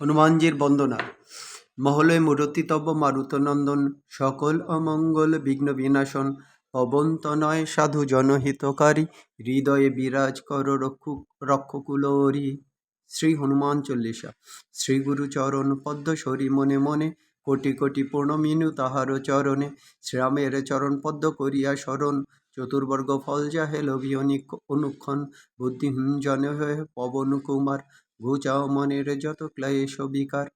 হনুমানজির বন্দনা। মহলয় মূরতিতব মারুতনন্দন, সকল অমঙ্গল বিঘ্ন বিনাশন পবন্তনয় সাধু জনহিতকারী, হৃদয়ে বিরাজ কর রক্ষু, রক্ষকুলরি। শ্রী হনুমান চল্লিশা, শ্রী গুরু চরণ পদ্ম সরি মনে মনে, কোটি কোটি পূর্ণমিনু তাহার চরণে শ্রীরামের চরণ পদ্ম করিয়া স্মরণ চতুর্বর্গ ফল যাহে লোভী অনিক- অনুক্ষণ, বুদ্ধিহীন জন হয়ে পবন কুমার ঘুচাও মনের যত ক্লেশ বিকার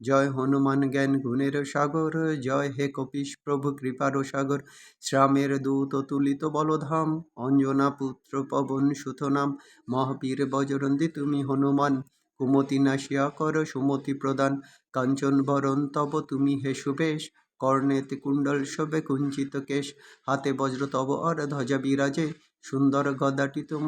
জয় হনুমান জ্ঞান গুণের সাগর, জয় হে কপিস প্রভু কৃপার সাগর। শ্রামের দূত তুলিত বলধাম, অঞ্জনা পুত্র পবন সুত নাম মহাবীর বজরন্দি তুমি হনুমান, কুমতি নাশিয়া কর, সুমতি প্রদান। কাঞ্চন বরণ, তব তুমি হে সুবেশ। কর্ণেতে কুণ্ডল শোভে কুঞ্চিত কেশ। হাতে বজ্র, তব আর ধ্বজা বিরাজে। সুন্দর গদাটি তোম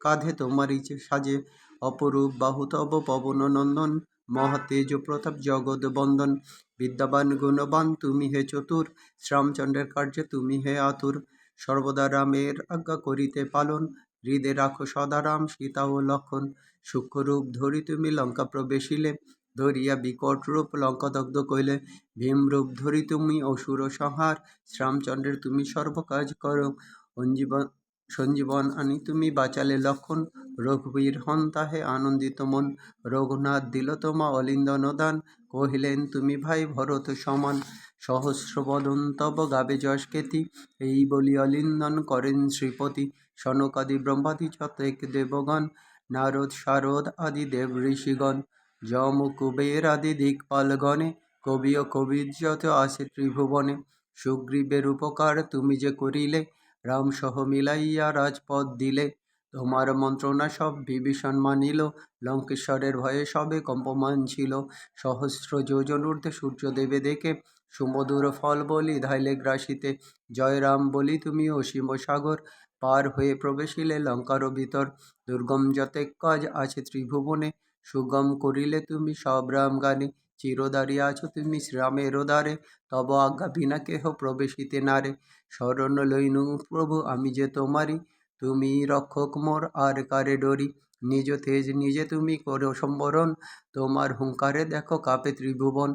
কাঁধে তোমারই যে সাজে অপরূপ বাহু তব পবন নন্দন, মহাতেজ প্রতাপ জগৎ বন্দন। বিদ্যাবান গুণবান তুমি হে চতুর শ্রামচন্দ্রের কার্যে তুমি হে আতুর। সর্বদা রামের আজ্ঞা করিতে পালন, হৃদে রাখো সদা রাম, সীতা ও লক্ষণ। সূক্ষ্মরূপ ধরি তুমি লঙ্কা প্রবেশিলে, ধরিয়া বিকট রূপ লঙ্কা দগ্ধ কইলে। ভীমরূপ ধরি তুমি অসুর সংহার শ্রামচন্দ্রের তুমি সর্বকাজ করো। অঞ্জীবন সঞ্জীবন আনি, তুমি বাঁচালে লক্ষণ। রঘুবীর হন তাহে আনন্দিত মন। রঘুনাথ দিল তোমা অলিন্দন দান। কহিলেন, তুমি ভাই ভরত সমান। সহস্র বদন তব গাবে যশ কেতি। এই বলি অলিন্দন করেন শ্রীপতি। সনকাদি ব্রহ্মাদি চতেক দেবগণ। নারদ, শারদ আদি দেব ঋষিগণ। যম, কুবের আদি দিকপালগণে। কবি ও কবির যত আসে ত্রিভুবনে। সুগ্রীবের উপকার তুমি যে করিলে রাম সহ মিলাইয়া রাজপথ দিলে। তোমার মন্ত্রণা সব বিভীষণ মানিল। লঙ্কেশ্বরের ভয়ে সবে কম্পমান ছিল। সহস্র যোজন ঊর্ধ্বে সূর্য দেবে দেখে সুমধুর ফল বলি ধাইলে গ্রাসিতে, জয় রাম, বলি তুমি অসীম সাগর। পার হয়ে প্রবেশিলে লঙ্কার ভিতর, দুর্গম যতেক কাজ আছে ত্রিভুবনে, সুগম করিলে তুমি সব রাম গানে। চিরদারি আছো তুমি শ্রীরামের দ্বারে, তব আজ্ঞা বিনা কেহ প্রবেশিতে নারে। শরণ লইনু প্রভু, আমি যে তোমারি তুমি রক্ষক মোর, আর কারে ডরি? নিজ তেজ নিজে তুমি করো সম্বরণ, তোমার হুঙ্কারে দেখো কাপে ত্রিভুবন।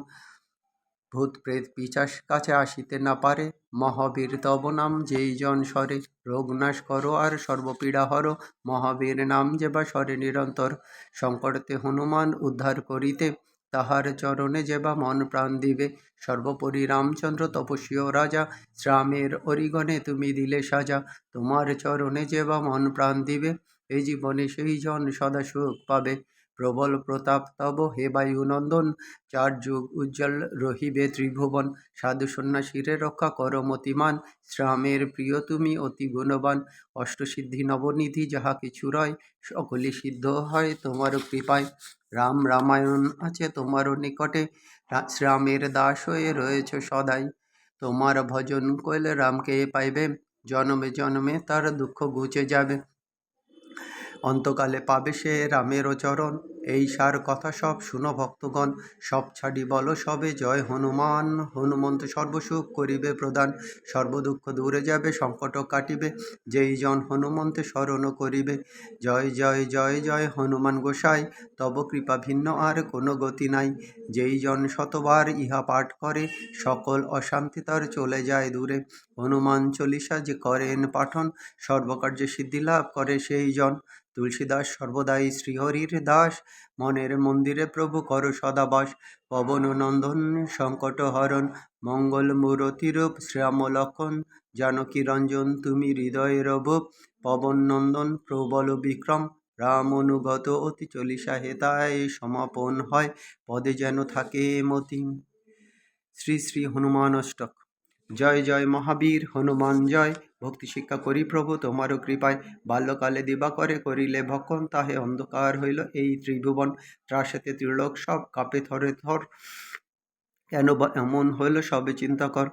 ভূত প্রেত পিচাস কাছে আসিতে না পারে, মহাবীর তব নাম যেই জন স্বরে রোগ নাশ করো আর সর্বপীড়া হর, মহাবীর নাম যে বা স্বরে নিরন্তর। সংকটতে হনুমান উদ্ধার করিতে তাহার চরণে যেবা মন প্রাণ দিবে। সর্বোপরি রামচন্দ্র তপস্বীয় রাজা, শ্রামের অরিগণে তুমি দিলে সাজা। তোমার চরণে যে বা মন প্রাণ দিবে এই জীবনে সেই জন সদা সুখ পাবে। প্রবল প্রতাপ তব হে বায়ুনন্দন, চার যুগ উজ্জ্বল রহিবে ত্রিভুবন। সাধু সন্ন্যাসীরে রক্ষা কর মতিমান, শ্রামের প্রিয় তুমি অতি গুণবান। অষ্টসিদ্ধি নবনিধি যাহা কিছু রয় সকলই সিদ্ধ হয় তোমার কৃপায়। রাম রামায়ণ আছে তোমারও নিকটে। শ্রীরামের দাস হয়ে রয়েছে সদাই। তোমার ভজন করলে রামকে পাইবে। জন্মে জন্মে তার দুঃখ ঘুচে যাবে। অন্তকালে পাবে সে রামেরও চরণ। এই সার কথা সব শুনো ভক্তগণ, সব ছাড়ি বল সবে, জয় হনুমান। হনুমন্ত সর্বসুখ করিবে প্রদান, সর্বদুঃখ দূরে যাবে, সংকট কাটিবে, যেই জন হনুমন্তে স্মরণ করিবে। জয় জয় জয় জয় হনুমান গোসাই, তব কৃপা ভিন্ন আর কোনো গতি নাই। যেই জন শতবার ইহা পাঠ করে, সকল অশান্তি তার চলে যায় দূরে। হনুমান চল্লিশা যে করেন পাঠন, সর্বকার্যে সিদ্ধি লাভ করে সেই জন। তুলসীদাস সর্বদাই শ্রীহরির দাস মনের মন্দিরে প্রভু কর সদাবাস, পবন নন্দন, সংকট হরণ, মঙ্গল মূরতিরূপ শ্যাম লক্ষণ, জানকী রঞ্জন, তুমি হৃদয়ের বুক পবন নন্দন, প্রবল বিক্রম, রাম অনুগত অতি চলিসা হেতায় সমাপন হয়, পদে যেন থাকে মতি। শ্রী শ্রী হনুমান অষ্টক। জয় জয় মহাবীর, হনুমান জয়। ভক্তি শিক্ষা করি প্রভু, তোমারও কৃপায়। বাল্যকালে দিবা করে করিলে ভক্ষণ, তাহে অন্ধকার হইল এই ত্রিভুবন। ত্রাসেতে ত্রিলোক সব কাপে থরে থর কেন বা এমন হইল সবে চিন্তা কর।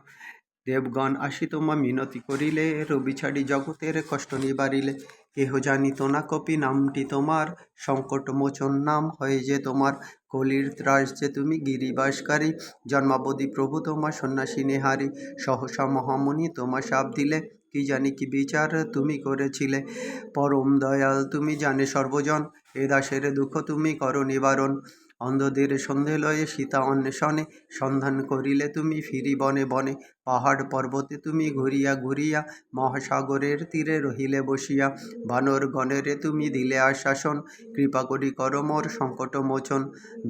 দেবগণ আসি তোমা মিনতি করিলে, রবি ছাড়ি জগতের কষ্ট নিবারিলে। কেহ জানিত না কপি নামটি তোমার, সংকট মোচন নাম হয়ে যে তোমার। কলির ত্রাস যে তুমি গিরিবাসকারী, জন্মাবধি প্রভু তোমা সন্ন্যাসী নেহারি। সহসা মহামুনি তোমার সাপ দিলে, কি জানি কি বিচার তুমি করেছিলে। পরম দয়াল তুমি জানে সর্বজন, এ দাসের দুঃখ তুমি করো নিবারণ। অন্ধদের সন্ধে লয়ে সীতা অন্বেষণে, সন্ধান করিলে তুমি ফিরি বনে বনে। পাহাড় পর্বতে তুমি ঘুরিয়া ঘুরিয়া মহাসাগরের তীরে রহিলে বসিয়া বানর গণেরে তুমি দিলে আশ্বাসন, কৃপা করি কর মোর সংকট মোচন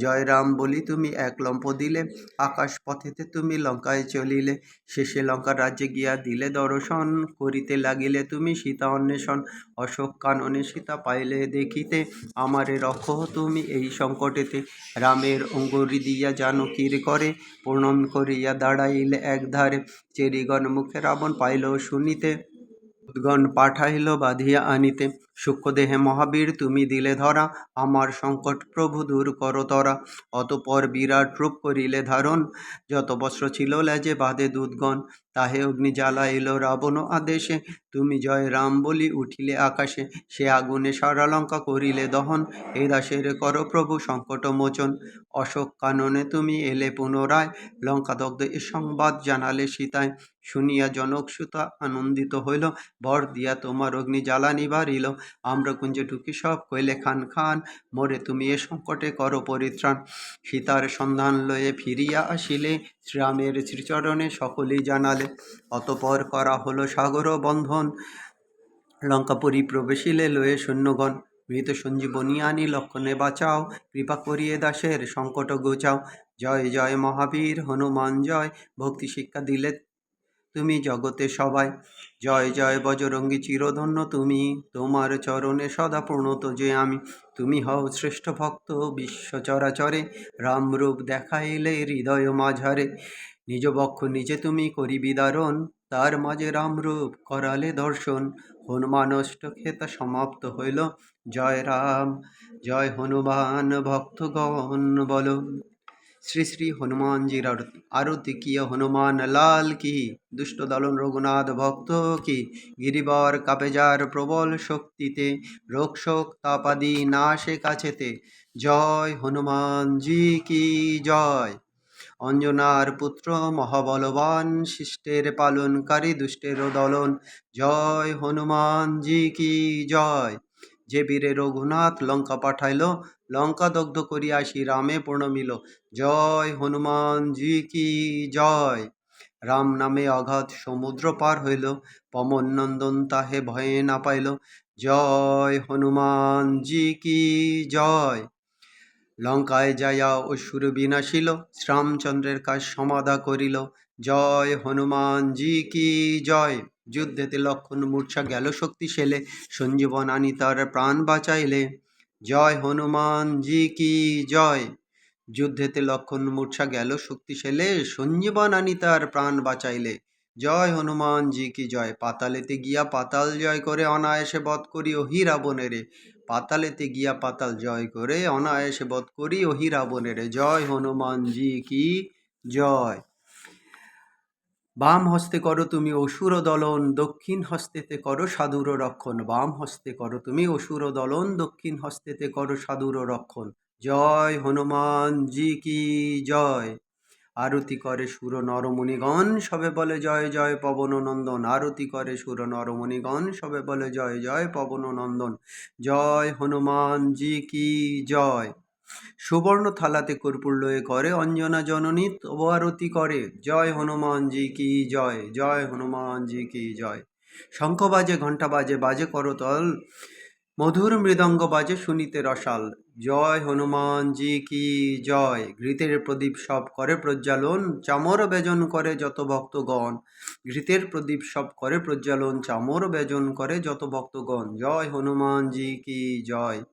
জয় রাম বলি তুমি এক লম্প দিলে আকাশ পথেতে তুমি লঙ্কায় চলিলে, শেষে লঙ্কা রাজ্যে গিয়া দিলে দর্শন, করিতে লাগিলে তুমি সীতা অন্বেষণ। অশোক কাননে সীতা পাইলে দেখিতে, আমারে রক্ষ তুমি এই সংকটেতে। রামের অঙ্গুরি দিয়া জানকীর করে প্রণাম করিয়া দাঁড়াইলে একধারে চেরিগণ মুখে রাবণ পাইল শুনিতে। উদ্গণ পাঠাইল বাঁধিয়া আনিতে। সূক্ষ্মদেহে মহাবীর, তুমি দিলে ধরা, আমার সংকট প্রভু দূর কর তরা। অতপর বিরাট রূপ করিলে ধারণ। যত বস্ত্র ছিল লেজে বাঁধে দুধগণ তাহে অগ্নি জ্বালাইল রাবণ আদেশে। তুমি জয় রাম বলি উঠিলে আকাশে। সে আগুনে সারা লঙ্কা করিলে দহন। এ দাসের কর প্রভু, সংকট মোচন। অশোক কাননে তুমি এলে পুনরায়। লঙ্কা দগ্ধ এ সংবাদ জানালে সীতায়। শুনিয়া জনক সুতা আনন্দিত হইল। বর দিয়া তোমার অগ্নি জ্বালানি বাড়িল আম্রকুঞ্জে ঢুকি সব কইলে, খান খান, মোরে তুমি এ সংকটে কর পরিত্রাণ। সীতার সন্ধান লয়ে ফিরিয়া আসিলে। শ্রীরামের শ্রীচরণে সকলেই জানালে, অতপর করা হলো সাগর বন্ধন। লঙ্কাপুরী প্রবেশিলে লয়ে সৈন্যগণ, মৃত সঞ্জীবনী আনি, লক্ষণে বাঁচাও, কৃপা করিয়ে দাসের সংকট গোচাও। জয় জয় মহাবীর, হনুমান জয়, ভক্তি শিক্ষা দিলে তুমি জগতে সবাই। জয় জয় বজরঙ্গী চিরধন্য তুমি। তোমার চরণে সদা প্রণত যে আমি। তুমি হও শ্রেষ্ঠ ভক্ত বিশ্ব চরাচরে। রামরূপ দেখাইলে হৃদয় মাঝারে। নিজ বক্ষ নিজে তুমি করি বিদারণ। তার মাঝে রামরূপ করালে দর্শন। হনুমানষ্ট খেতা সমাপ্ত হইল। জয় রাম, জয় হনুমান, ভক্তগণ বল। শ্রী শ্রী হনুমানজির আরতি আরতি কিয় হনুমান লাল কি দুষ্ট দলন রঘুনাথ ভক্ত কি গিরিবর কাপেজার প্রবল শক্তিতে রোগ শোক তাপাদি নাশে কাছেতে। জয় হনুমানজি কি জয়? অঞ্জনার পুত্র মহাবলবান, শিষ্টের পালনকারী, দুষ্টের দলন। জয় হনুমানজি কি জয়? যে বীরে রঘুনাথ লঙ্কা পাঠাইল লঙ্কা দগ্ধ করিয়া শ্রীরামে প্রণমিল, জয় হনুমানজি কি জয়? রাম নামে অগাধ সমুদ্র পার হইল পমন নন্দন তাহে ভয়ে না পাইল, জয় হনুমান হনুমানজি কি জয়? লঙ্কায় যাইয়া অসুর বিনাশিল শ্রীরামচন্দ্রের কাজ সমাধা করিল, জয় হনুমানজি কি জয়? যুদ্ধেতে লক্ষণ মূর্ছা গেল শক্তি সেলে সঞ্জীবন আনি তার প্রাণ বাঁচাইলে। জয় হনুমানজি কি জয়? যুদ্ধেতে লক্ষণ মূর্ছা গেল শক্তিশালে সঞ্জীবন আনি তার প্রাণ বাঁচাইলে। জয় হনুমানজি কি জয়? পাতালেতে গিয়া পাতাল জয় করে অনায়াসে বধ করি ওহি রাবণেরে পাতালেতে গিয়া পাতাল জয় করে অনায়াসে বধ করি ওহি রাবণেরে জয় হনুমানজি কি জয়? বাম হস্তে করো তুমি অসুর দলন, দক্ষিণ হস্তেতে করো সাধুর রক্ষণ। বাম হস্তে করো তুমি অসুর দলন, দক্ষিণ হস্তেতে করো সাধুর রক্ষণ। জয় হনুমান জি কি জয়। আরতি করে সুর নরমণিগণ, সবে বলে জয় জয় পবন নন্দন। আরতি করে সুর নরমণিগণ, সবে বলে জয় জয় পবন নন্দন। জয় হনুমান জি কি জয়। সুবর্ণ থালাতে কর্পূর লয়ে করে অঞ্জনা জননী তব আরতি করে। জয় হনুমানজি কি জয় জয় হনুমানজি কি জয়। শঙ্খ বাজে, ঘণ্টা বাজে বাজে করতল। মধুর মৃদঙ্গ বাজে শুনিতে রসাল। জয় হনুমানজি কি জয়। ঘৃতের প্রদীপ সব করে প্রজ্বালন, চামর বেজন করে যত ভক্তগণ। ঘৃতের প্রদীপ সব করে প্রজ্বালন, চামর বেজন করে যত ভক্তগণ। জয় হনুমানজি কি জয়।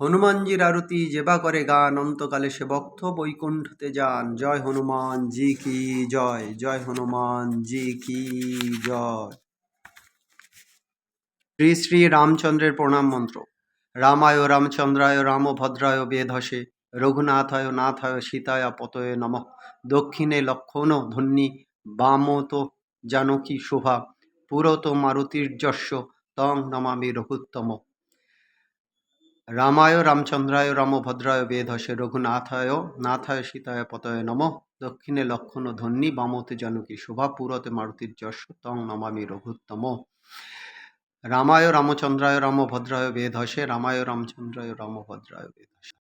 হনুমানজির আরতি যেবা করে গান, অন্তকালে সে ভক্ত বৈকুণ্ঠতে যান। জয় হনুমান জি কি জয় জয় হনুমান জি কি জয়। শ্রী শ্রী রামচন্দ্রের প্রণাম মন্ত্র। রামায় রামচন্দ্রায় রামভদ্রায় বেধসে, রঘুনাথায় নাথায় সীতায় পতয়ে নম। দক্ষিণে লক্ষণ ধন্যী, বামত জানকী শোভা, পুরত মারুতির যশ তং নমামি রঘুত্তম। রামায় রামচন্দ্রায় রামভদ্রায় বেধসে রঘুনাথায়, নাথায় সীতায় পতয় নম। দক্ষিণে লক্ষণ ধন্যী, বামতে জনকী শোভা, পুরতে মারুতির যশ, তং নমামি রঘুত্তম। রামায় রামচন্দ্রায় রামভদ্রায় বেধসে রামায় রামচন্দ্রায় রামভদ্রায় বেধসে